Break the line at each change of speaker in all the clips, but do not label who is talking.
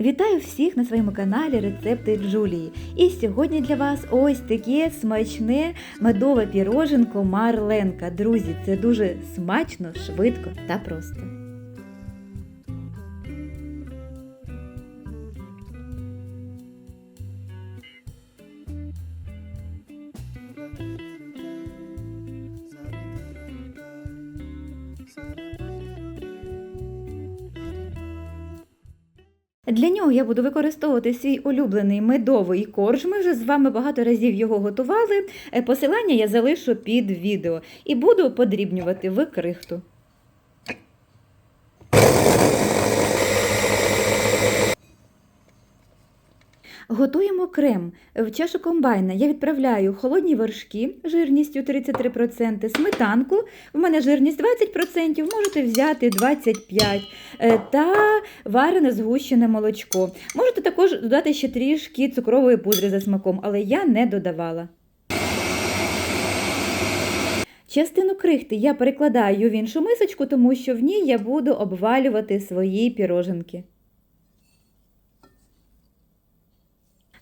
Вітаю всіх на своєму каналі Рецепти Джулії. І сьогодні для вас ось таке смачне медове піроженко Марленка. Друзі, це дуже смачно, швидко та просто. Для нього я буду використовувати свій улюблений медовий корж. Ми вже з вами багато разів його готували. Е, Посилання я залишу під відео і буду подрібнювати в Готуємо крем. В чашу комбайна я відправляю холодні вершки жирністю 33%, сметанку, в мене жирність 20%, можете взяти 25% е, та варене згущене молочко. Можете також додати ще трішки цукрової пудри за смаком, але я не додавала. Частину крихти я перекладаю в іншу мисочку, тому що в ній я буду обвалювати свої піроженки.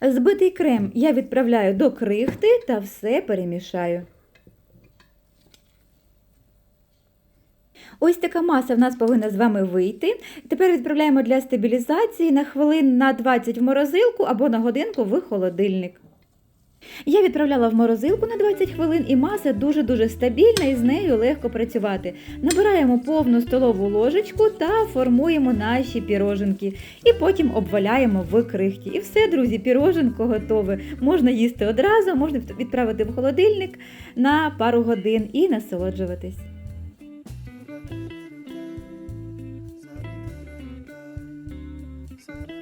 Збитий крем я відправляю до крихти та все перемішаю. Ось така маса в нас повинна з вами вийти. Тепер відправляємо для стабілізації на хвилин на 20 в морозилку або на годинку в холодильник. Я відправляла в морозилку на 20 хвилин і маса дуже-дуже стабільна і з нею легко працювати. Набираємо повну столову ложечку та формуємо наші піроженки. І потім обваляємо в крихті. І все, друзі, піроженко готове. Можна їсти одразу, можна відправити в холодильник на пару годин і насолоджуватись.
Sarı